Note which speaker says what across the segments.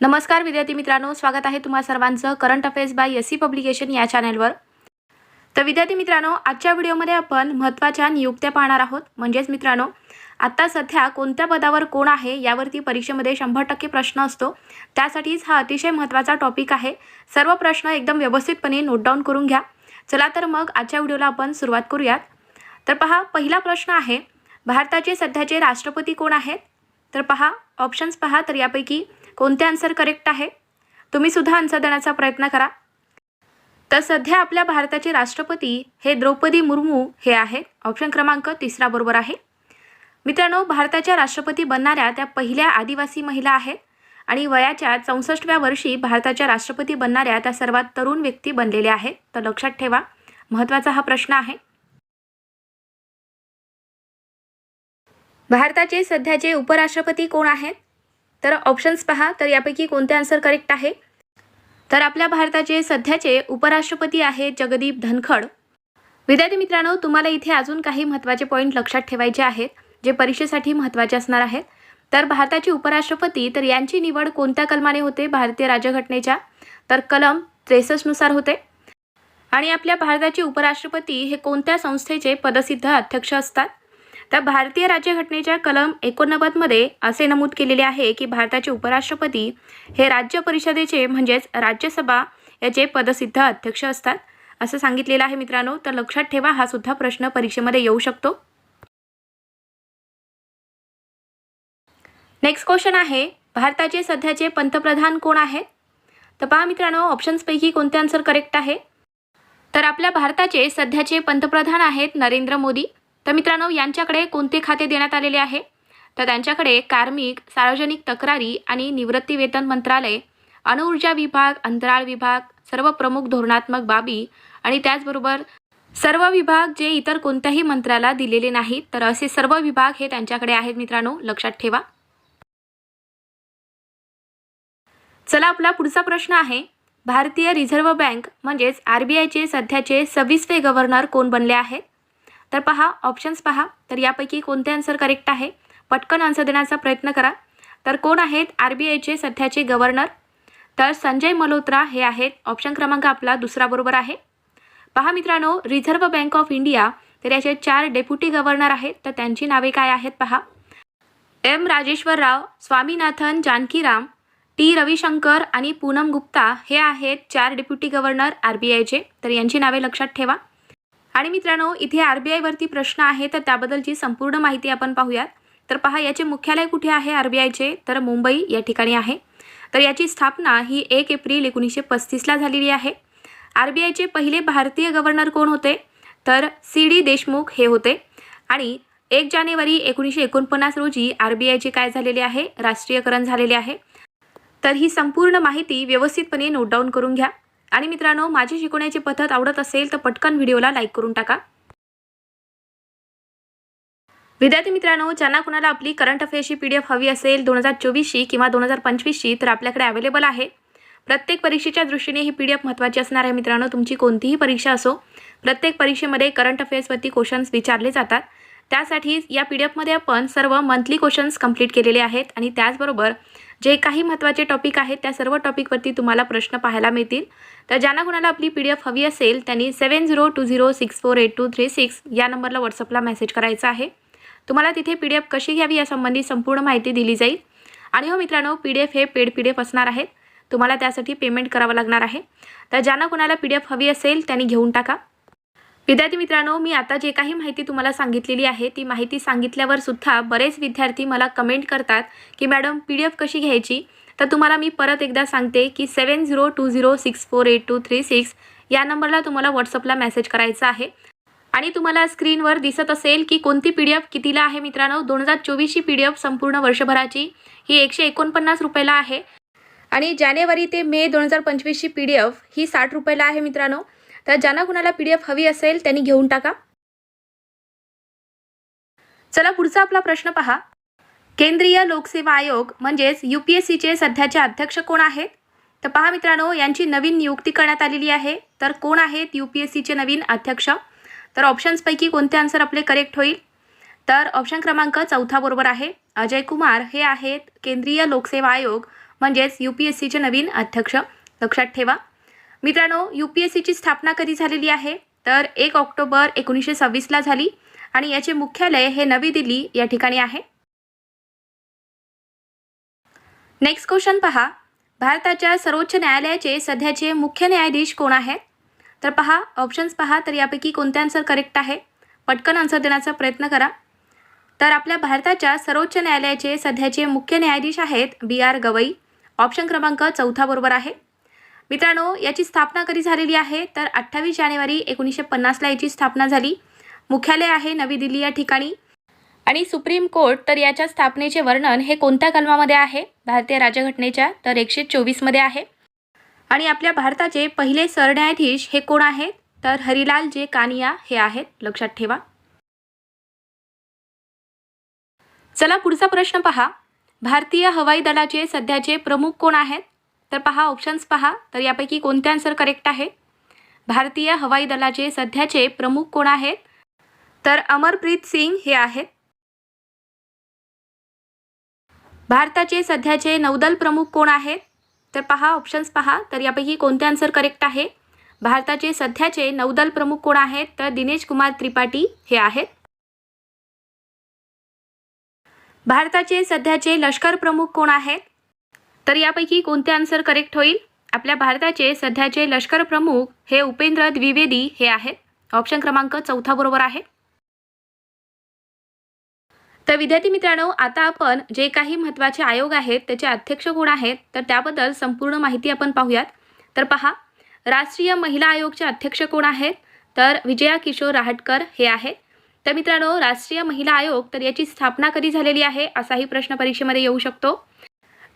Speaker 1: नमस्कार विद्यार्थी मित्रांनो स्वागत आहे तुम्हा सर्वांचं current affairs by S C publication या चॅनलवर. तर विद्यार्थी मित्रांनो आजच्या व्हिडिओमध्ये आपण महत्त्वाच्या नियुक्त्या पाहणार आहोत. म्हणजेच मित्रांनो आत्ता सध्या कोणत्या पदावर कोण आहे यावरती परीक्षेमध्ये शंभर टक्के प्रश्न असतो. त्यासाठीच हा अतिशय महत्त्वाचा टॉपिक आहे. सर्व प्रश्न एकदम व्यवस्थितपणे नोट डाऊन करून घ्या. चला तर मग आजच्या व्हिडिओला आपण सुरुवात करूयात. तर पहा पहिला प्रश्न आहे भारताचे सध्याचे राष्ट्रपती कोण आहेत? तर पहा ऑप्शन्स पहा तर यापैकी कोणते आन्सर करेक्ट आहे? तुम्ही सुद्धा आन्सर देण्याचा प्रयत्न करा. तर सध्या आपल्या भारताचे राष्ट्रपती हे द्रौपदी मुर्मू हे आहेत. ऑप्शन क्रमांक तिसरा बरोबर आहे. मित्रांनो भारताच्या राष्ट्रपती बनणाऱ्या त्या पहिल्या आदिवासी महिला आहेत आणि वयाच्या चौसष्टव्या वर्षी भारताच्या राष्ट्रपती बनणाऱ्या त्या सर्वात तरुण व्यक्ती बनलेल्या आहेत. तर लक्षात ठेवा महत्त्वाचा हा प्रश्न आहे. भारताचे सध्याचे उपराष्ट्रपती कोण आहेत? तर ऑप्शन्स पहा तर यापैकी कोणते आन्सर करेक्ट आहे? तर आपल्या भारताचे सध्याचे उपराष्ट्रपती आहेत जगदीप धनखड. विद्यार्थी मित्रांनो तुम्हाला इथे अजून काही महत्त्वाचे पॉईंट लक्षात ठेवायचे आहेत जे परीक्षेसाठी महत्त्वाचे असणार आहेत. तर भारताचे उपराष्ट्रपती तर यांची निवड कोणत्या कलमाने होते? भारतीय राज्यघटनेच्या. तर कलम त्रेसष्टनुसार होते. आणि आपल्या भारताचे उपराष्ट्रपती हे कोणत्या संस्थेचे पदसिद्ध अध्यक्ष असतात? तर भारतीय राज्यघटनेच्या कलम एकोणनव्वदमध्ये असे नमूद केलेले आहे की भारताचे उपराष्ट्रपती हे राज्य परिषदेचे म्हणजेच राज्यसभा याचे पदसिद्ध अध्यक्ष असतात. असं सांगितलेलं आहे मित्रांनो. तर लक्षात ठेवा हा सुद्धा प्रश्न परीक्षेमध्ये येऊ शकतो. नेक्स्ट क्वेश्चन आहे भारताचे सध्याचे पंतप्रधान कोण आहेत? तर पहा मित्रांनो ऑप्शन्सपैकी कोणते आन्सर करेक्ट आहे? तर आपल्या भारताचे सध्याचे पंतप्रधान आहेत नरेंद्र मोदी. तर मित्रांनो यांच्याकडे कोणते खाते देण्यात आलेले आहे? तर त्यांच्याकडे कार्मिक सार्वजनिक तक्रारी आणि निवृत्ती वेतन मंत्रालय अणुऊर्जा विभाग अंतराळ विभाग सर्व प्रमुख धोरणात्मक बाबी आणि त्याचबरोबर सर्व विभाग जे इतर कोणत्याही मंत्र्याला दिलेले नाहीत तर असे सर्व विभाग हे त्यांच्याकडे आहेत मित्रांनो लक्षात ठेवा. चला आपला पुढचा प्रश्न आहे भारतीय रिझर्व्ह बँक म्हणजेच आर बी आयचे सध्याचे सव्वीसवे गव्हर्नर कोण बनले आहेत? तर पहा ऑप्शन्स पहा. तर यापैकी कोणते आन्सर करेक्ट आहे? पटकन आन्सर देण्याचा प्रयत्न करा. तर कोण आहेत? आर बी आयचे सध्याचे गव्हर्नर तर संजय मल्होत्रा हे आहेत. ऑप्शन क्रमांक आपला दुसरा बरोबर आहे. पहा मित्रांनो रिझर्व्ह बँक ऑफ इंडिया तर याचे चार डेप्युटी गव्हर्नर आहेत. तर त्यांची नावे काय आहेत पहा. एम राजेश्वरराव स्वामीनाथन जानकीराम टी रविशंकर आणि पूनम गुप्ता हे आहेत चार डेप्युटी गव्हर्नर आर बी आयचे तर यांची नावे लक्षात ठेवा. आणि मित्रांनो इथे आर बी आयवरती प्रश्न आहे तर त्याबद्दलची संपूर्ण माहिती आपण पाहूयात. तर पहा याचे मुख्यालय कुठे आहे आर बी आयचे तर मुंबई या ठिकाणी आहे. तर याची स्थापना ही एक एप्रिल एकोणीसशे पस्तीसला झालेली आहे. आर बी आयचे पहिले भारतीय गव्हर्नर कोण होते? तर सी डी देशमुख हे होते. आणि एक जानेवारी एकोणीसशे एकोणपन्नास रोजी आर बी आयचे काय झालेले आहे? राष्ट्रीयकरण झालेले आहे. तर ही संपूर्ण माहिती व्यवस्थितपणे नोट डाऊन करून घ्या. आणि मित्रांनो माझी शिकवण्याची पद्धत आवडत असेल तर पटकन व्हिडिओला लाईक करून टाका. विद्यार्थी मित्रांनो ज्यांना कुणाला आपली करंट अफेअरची पी डी एफ हवी असेल दोन हजार चोवीसशी किंवा दोन हजार पंचवीसशी तर आपल्याकडे अवेलेबल आहे. प्रत्येक परीक्षेच्या दृष्टीने ही पी डी एफ महत्त्वाची असणार आहे मित्रांनो. तुमची कोणतीही परीक्षा असो प्रत्येक परीक्षेमध्ये करंट अफेअर्सवरती क्वेश्चन्स विचारले जातात. त्यासाठी या पी डी एफमध्ये आपण सर्व मंथली क्वेश्चन्स कंप्लीट केलेले आहेत आणि त्याचबरोबर जे काही महत्त्वाचे टॉपिक आहेत त्या सर्व टॉपिकवरती तुम्हाला प्रश्न पाहायला मिळतील. तर ज्यांना कोणाला आपली पी डी एफ हवी असेल त्यांनी seven zero two zero six four eight two three six या नंबरला व्हॉट्सअपला मेसेज करायचा आहे. तुम्हाला तिथे पी डी एफ कशी घ्यावी यासंबंधी संपूर्ण माहिती दिली जाईल. आणि हो मित्रांनो पी डी एफ हे पेड पी डी एफ असणार आहेत. तुम्हाला त्यासाठी पेमेंट करावं लागणार आहे. तर ज्यांना कोणाला पी डी एफ हवी असेल त्यांनी घेऊन टाका. विद्यार्थी मित्रांनो मी आता जे काही माहिती तुम्हाला सांगितलेली आहे ती माहिती सांगितल्यावर सुद्धा बरेच विद्यार्थी मला कमेंट करतात की मॅडम पी डी एफ कशी घ्यायची? तर तुम्हाला मी परत एकदा सांगते की seven zero two zero six four eight two three six या नंबरला तुम्हाला व्हॉट्सअपला मेसेज करायचा आहे. आणि तुम्हाला स्क्रीनवर दिसत असेल की कोणती पी डी एफ कितीला आहे मित्रांनो? दोन हजार चोवीसची पी डी एफ संपूर्ण वर्षभराची. ही एकशे एकोणपन्नास रुपयाला आहे. आणि जानेवारी ते मे दोन हजार पंचवीसची पी डी एफ ही साठ रुपयाला आहे मित्रांनो. तर ज्यांना कुणाला पी डी एफ हवी असेल त्यांनी घेऊन टाका. चला पुढचा आपला प्रश्न पहा. केंद्रीय लोकसेवा आयोग म्हणजेच यू पी एस सीचे सध्याचे अध्यक्ष कोण आहेत? तर पहा मित्रांनो यांची नवीन नियुक्ती करण्यात आलेली आहे. तर कोण आहेत यू पी एस सीचे नवीन अध्यक्ष? तर ऑप्शन्सपैकी कोणते आन्सर आपले करेक्ट होईल? तर ऑप्शन क्रमांक चौथा बरोबर आहे. अजय कुमार हे आहेत केंद्रीय लोकसेवा आयोग म्हणजेच यू पी एस सीचे नवीन अध्यक्ष. लक्षात ठेवा. मित्रांनो यू पी एस सीची स्थापना कधी झालेली आहे? तर एक ऑक्टोबर एकोणीसशे सव्वीसला झाली आणि याचे मुख्यालय हे नवी दिल्ली या ठिकाणी आहे. नेक्स्ट क्वेश्चन पहा. भारताच्या सर्वोच्च न्यायालयाचे सध्याचे मुख्य न्यायाधीश कोण आहेत? तर पहा ऑप्शन्स पहा तर यापैकी कोणते आन्सर करेक्ट आहे? पटकन आन्सर देण्याचा प्रयत्न करा. तर आपल्या भारताच्या सर्वोच्च न्यायालयाचे सध्याचे मुख्य न्यायाधीश आहेत बी आर गवई. ऑप्शन क्रमांक चौथा बरोबर आहे. मित्रांनो याची स्थापना कधी झालेली आहे? तर अठ्ठावीस जानेवारी एकोणीसशे पन्नासला याची स्थापना झाली. मुख्यालय आहे नवी दिल्ली या ठिकाणी. आणि सुप्रीम कोर्ट तर याच्या स्थापनेचे वर्णन हे कोणत्या कलमामध्ये आहे? भारतीय राज्यघटनेच्या तर एकशे चोवीसमध्ये आहे. आणि आपल्या भारताचे पहिले सरन्यायाधीश हे कोण आहेत? तर हरिलाल जे कानिया हे आहेत. लक्षात ठेवा. चला पुढचा प्रश्न पहा. भारतीय हवाई दलाचे सध्याचे प्रमुख कोण आहेत? तर पहा ऑप्शन्स पहा. तर यापैकी कोणते आन्सर करेक्ट आहे? भारतीय हवाई दलाचे सध्याचे प्रमुख कोण आहेत? तर अमरप्रीत सिंग हे आहेत. भारताचे सध्याचे नौदल प्रमुख कोण आहेत? तर पहा ऑप्शन्स पहा. तर यापैकी कोणते आन्सर करेक्ट आहे? भारताचे सध्याचे नौदल प्रमुख कोण आहेत? तर दिनेश कुमार त्रिपाठी हे आहेत. भारताचे सध्याचे लष्कर प्रमुख कोण आहेत? तर यापैकी कोणते आन्सर करेक्ट होईल? आपल्या भारताचे सध्याचे लष्कर प्रमुख हे उपेंद्र द्विवेदी हे आहेत. ऑप्शन क्रमांक चौथा बरोबर आहे. तर विद्यार्थी मित्रांनो आता आपण जे काही महत्त्वाचे आयोग आहेत त्याचे अध्यक्ष कोण आहेत तर त्याबद्दल संपूर्ण माहिती आपण पाहूयात. तर पहा राष्ट्रीय महिला आयोगचे अध्यक्ष कोण आहेत तर विजया किशोर राहटकर हे आहेत. तर मित्रांनो राष्ट्रीय महिला आयोग तर याची स्थापना कधी झालेली आहे असाही प्रश्न परीक्षेमध्ये येऊ शकतो.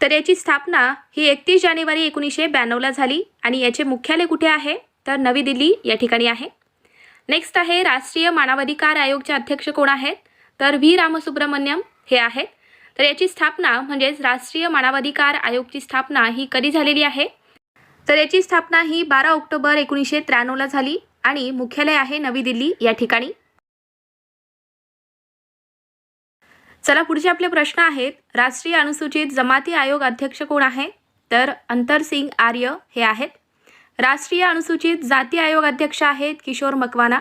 Speaker 1: तर याची स्थापना ही एकतीस जानेवारी एकोणीसशे ब्याण्णवला झाली आणि याचे मुख्यालय कुठे आहे तर नवी दिल्ली या ठिकाणी आहे. नेक्स्ट आहे राष्ट्रीय मानवाधिकार आयोगचे अध्यक्ष कोण आहेत तर व्ही. रामसुब्रमण्यम हे आहेत. तर याची स्थापना म्हणजेच राष्ट्रीय मानवाधिकार आयोगची स्थापना ही कधी झालेली आहे? तर याची स्थापना ही बारा ऑक्टोबर एकोणीसशे त्र्याण्णवला झाली आणि मुख्यालय आहे नवी दिल्ली या ठिकाणी. चला पुढचे आपले प्रश्न आहेत. राष्ट्रीय अनुसूचित जमाती आयोग अध्यक्ष कोण आहे? तर अंतर सिंग आर्य हे आहेत. राष्ट्रीय अनुसूचित जाती आयोग अध्यक्ष आहेत किशोर मकवाना.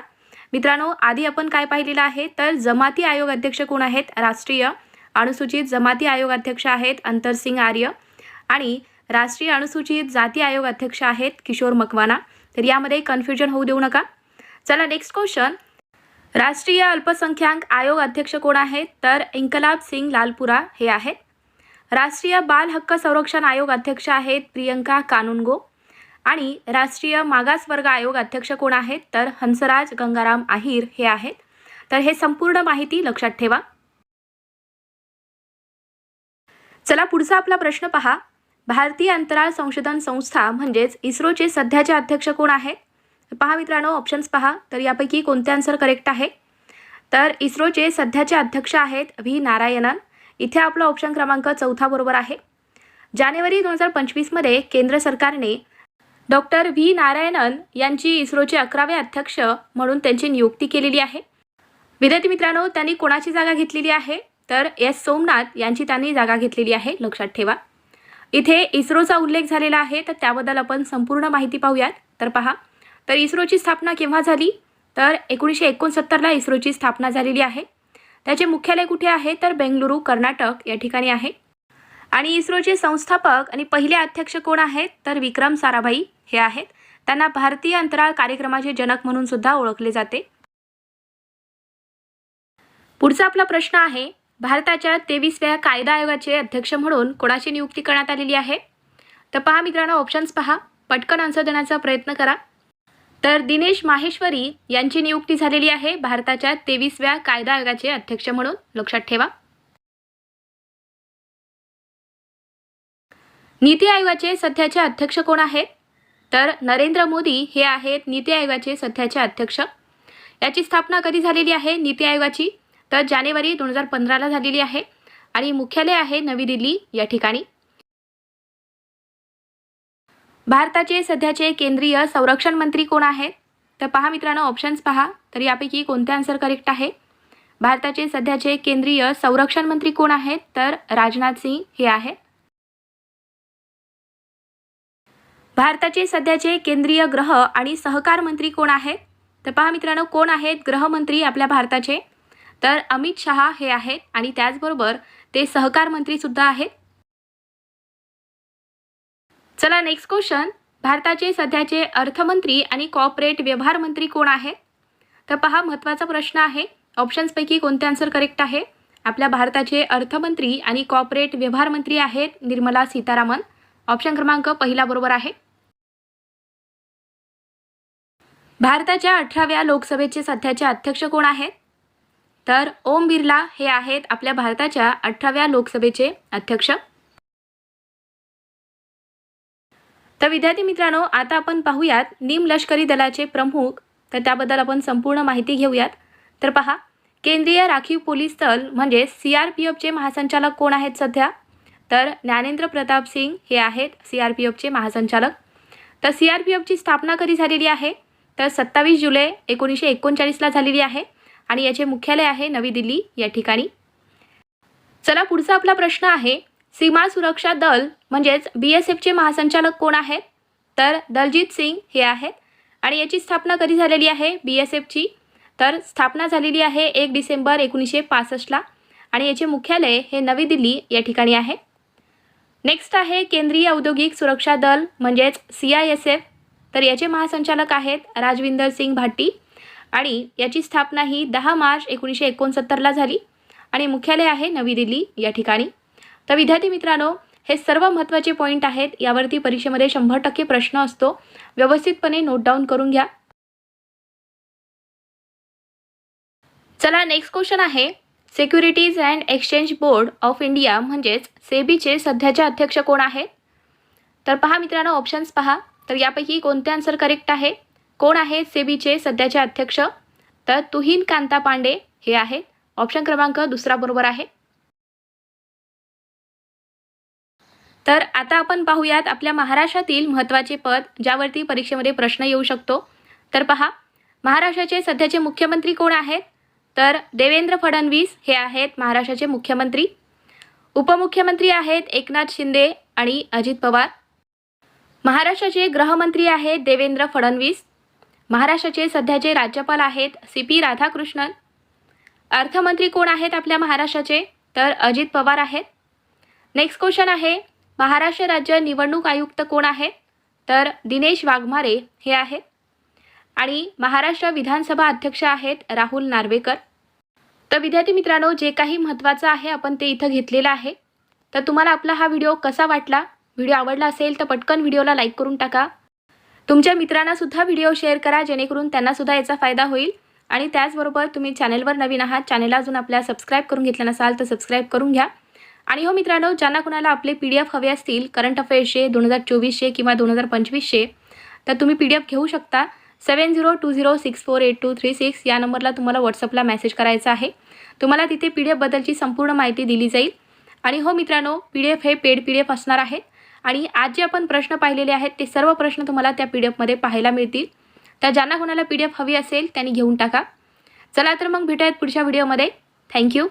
Speaker 1: मित्रांनो आधी आपण काय पाहिलेलं आहे? तर जमाती आयोग अध्यक्ष कोण आहेत? राष्ट्रीय अनुसूचित जमाती आयोग अध्यक्ष आहेत अंतरसिंग आर्य आणि राष्ट्रीय अनुसूचित जाती आयोग अध्यक्ष आहेत किशोर मकवाना. तर यामध्ये कन्फ्युजन होऊ देऊ नका. चला नेक्स्ट क्वेश्चन राष्ट्रीय अल्पसंख्याक आयोग अध्यक्ष कोण आहेत? तर इंकलाब सिंग लालपुरा हे आहेत. राष्ट्रीय बाल हक्क संरक्षण आयोग अध्यक्ष आहेत प्रियंका कानुनगो. आणि राष्ट्रीय मागासवर्ग आयोग अध्यक्ष कोण आहेत? तर हंसराज गंगाराम आहिर हे आहेत. तर हे संपूर्ण माहिती लक्षात ठेवा. चला पुढचा आपला प्रश्न पहा. भारतीय अंतराळ संशोधन संस्था म्हणजेच इस्रोचे सध्याचे अध्यक्ष कोण आहेत? पहा मित्रांनो ऑप्शन्स पहा. तर यापैकी कोणते आन्सर करेक्ट आहे? तर इस्रोचे सध्याचे अध्यक्ष आहेत व्ही. नारायणन. इथे आपला ऑप्शन क्रमांक चौथा बरोबर आहे. जानेवारी दोन हजार पंचवीसमध्ये केंद्र सरकारने डॉक्टर व्ही. नारायणन यांची इस्रोचे अकरावे अध्यक्ष म्हणून त्यांची नियुक्ती केलेली आहे. विद्यार्थी मित्रांनो त्यांनी कोणाची जागा घेतलेली आहे? तर एस. सोमनाथ यांची त्यांनी जागा घेतलेली आहे. लक्षात ठेवा. इथे इस्रोचा उल्लेख झालेला आहे तर त्याबद्दल आपण संपूर्ण माहिती पाहूयात. तर पहा. तर इस्रोची स्थापना केव्हा झाली? तर एकोणीसशे एकोणसत्तरला इस्रोची स्थापना झालेली आहे. त्याचे मुख्यालय कुठे आहे? तर बेंगलुरू कर्नाटक या ठिकाणी आहे. आणि इस्रोचे संस्थापक आणि पहिले अध्यक्ष कोण आहेत? तर विक्रम साराभाई. हे आहेत. त्यांना भारतीय अंतराळ कार्यक्रमाचे जनक म्हणून सुद्धा ओळखले जाते. पुढचा आपला प्रश्न आहे भारताच्या तेवीसव्या कायदा आयोगाचे अध्यक्ष म्हणून कोणाची नियुक्ती करण्यात आलेली आहे? तर पहा मित्रांनो ऑप्शन्स पहा. पटकन आन्सर देण्याचा प्रयत्न करा. तर दिनेश माहेश्वरी यांची नियुक्ती झालेली आहे भारताच्या तेवीसव्या कायदा आयोगाचे अध्यक्ष म्हणून. लक्षात ठेवा. नीती आयोगाचे सध्याचे अध्यक्ष कोण आहेत? तर नरेंद्र मोदी हे आहेत नीती आयोगाचे सध्याचे अध्यक्ष. याची स्थापना कधी झालेली आहे? नीती आयोगाची तर जानेवारी दोन हजार पंधराला झालेली आहे आणि मुख्यालय आहे नवी दिल्ली या ठिकाणी. भारताचे सध्याचे केंद्रीय संरक्षण मंत्री कोण आहेत? तर पहा मित्रांनो ऑप्शन्स पहा. तर यापैकी कोणते आन्सर करेक्ट आहे? भारताचे सध्याचे केंद्रीय संरक्षण मंत्री कोण आहेत? तर राजनाथ सिंग हे आहेत. भारताचे सध्याचे केंद्रीय ग्रह आणि सहकार मंत्री कोण आहेत? तर पहा मित्रांनो कोण आहेत गृहमंत्री आपल्या भारताचे? तर अमित शहा हे आहेत आणि त्याचबरोबर ते सहकार मंत्री सुद्धा आहेत. चला नेक्स्ट क्वेश्चन भारताचे सध्याचे अर्थमंत्री आणि कॉर्पोरेट व्यवहार मंत्री कोण आहेत? तर पहा महत्त्वाचा प्रश्न आहे. ऑप्शन्सपैकी कोणते आन्सर करेक्ट आहे? आपल्या भारताचे अर्थमंत्री आणि कॉर्पोरेट व्यवहार मंत्री आहेत निर्मला सीतारामन. ऑप्शन क्रमांक पहिला बरोबर आहे. भारताच्या अठराव्या लोकसभेचे सध्याचे अध्यक्ष कोण आहेत? तर ओम बिर्ला हे आहेत आपल्या भारताच्या अठराव्या लोकसभेचे अध्यक्ष. तर विद्यार्थी मित्रांनो आता आपण पाहूयात निम लष्करी दलाचे प्रमुख. तर त्याबद्दल आपण संपूर्ण माहिती घेऊयात. तर पहा केंद्रीय राखीव पोलीस दल म्हणजे सी आर पी एफचे महासंचालक कोण आहेत सध्या? तर ज्ञानेंद्र प्रताप सिंग हे आहेत सी आर पी एफचे महासंचालक. तर सी आर पी एफची स्थापना कधी झालेली आहे? तर सत्तावीस जुलै एकोणीसशे एकोणचाळीसला झालेली आहे आणि याचे मुख्यालय आहे नवी दिल्ली या ठिकाणी. चला पुढचा आपला प्रश्न आहे सीमा सुरक्षा दल म्हणजेच बी एस एफचे महासंचालक कोण आहेत? तर दलजीत सिंग हे आहेत आणि याची स्थापना कधी झालेली आहे बी एस एफची तर स्थापना झालेली आहे एक डिसेंबर एकोणीसशे पासष्टला आणि याचे मुख्यालय हे नवी दिल्ली या ठिकाणी आहे. नेक्स्ट आहे केंद्रीय औद्योगिक सुरक्षा दल म्हणजेच सी आय एस एफ तर याचे महासंचालक आहेत राजविंदर सिंग भाटी. आणि याची स्थापना ही दहा मार्च एकोणीसशे एकोणसत्तरला झाली. आणि मुख्यालय आहे नवी दिल्ली या ठिकाणी. तर विद्यार्थी मित्रांनो हे सर्व महत्त्वाचे पॉईंट आहेत. यावरती परीक्षेमध्ये शंभर टक्के प्रश्न असतो. व्यवस्थितपणे नोट डाऊन करून घ्या. चला नेक्स्ट क्वेश्चन आहे. Securities and exchange board of India म्हणजेच सेबीचे सध्याचे अध्यक्ष कोण आहेत? तर पहा मित्रांनो ऑप्शन्स पहा. तर यापैकी कोणते आन्सर करेक्ट आहे? कोण आहेत सेबीचे सध्याचे अध्यक्ष? तर तुहीन कांता पांडे हे आहेत. ऑप्शन क्रमांक दुसरा बरोबर आहे. तर आता आपण पाहूयात आपल्या महाराष्ट्रातील महत्त्वाचे पद ज्यावरती परीक्षेमध्ये प्रश्न येऊ शकतो. तर पहा महाराष्ट्राचे सध्याचे मुख्यमंत्री कोण आहेत? तर देवेंद्र फडणवीस हे आहेत महाराष्ट्राचे मुख्यमंत्री. उपमुख्यमंत्री आहेत एकनाथ शिंदे आणि अजित पवार. महाराष्ट्राचे गृहमंत्री आहेत देवेंद्र फडणवीस. महाराष्ट्राचे सध्याचे राज्यपाल आहेत सी पी राधाकृष्णन. अर्थमंत्री कोण आहेत आपल्या महाराष्ट्राचे? तर अजित पवार आहेत. नेक्स्ट क्वेश्चन आहे महाराष्ट्र राज्य निवडणूक आयुक्त कोण आहेत? तर दिनेश वाघमारे हे आहेत. आणि महाराष्ट्र विधानसभा अध्यक्ष आहेत राहुल नार्वेकर. तर विद्यार्थी मित्रांनो जे काही महत्त्वाचं आहे आपण ते इथं घेतलेलं आहे. तर तुम्हाला आपला हा व्हिडिओ कसा वाटला? व्हिडिओ आवडला असेल तर पटकन व्हिडिओला लाईक करून टाका. तुमच्या मित्रांनासुद्धा व्हिडिओ शेअर करा जेणेकरून त्यांनासुद्धा याचा फायदा होईल. आणि त्याचबरोबर तुम्ही चॅनलवर नवीन आहात चॅनेलला अजून आपल्या सबस्क्राईब करून घेतलं नसाल तर सबस्क्राईब करून घ्या. आणि हो मित्रांनो ज्यांना कुणाला आपले पी डी एफ हवे असतील करंट अफेअर्सचे दोन हजार चोवीसचे किंवा दोन हजार पंचवीसचे तर तुम्ही पी डी एफ घेऊ शकता. Seven zero two zero six four eight two three six या नंबरला तुम्हाला व्हॉट्सअपला मेसेज करायचा आहे. तुम्हाला तिथे पी डी एफबद्दलची संपूर्ण माहिती दिली जाईल. आणि हो मित्रांनो पी डी एफ हे पेड पी डी एफ असणार आहेत आणि आज जे आपण प्रश्न पाहिलेले आहेत ते सर्व प्रश्न तुम्हाला त्या पी डी एफमध्ये पाहायला मिळतील. तर ज्यांना कोणाला पी डी एफ हवी असेल त्यांनी घेऊन टाका. चला तर मग भेटूयात पुढच्या व्हिडिओमध्ये थँक्यू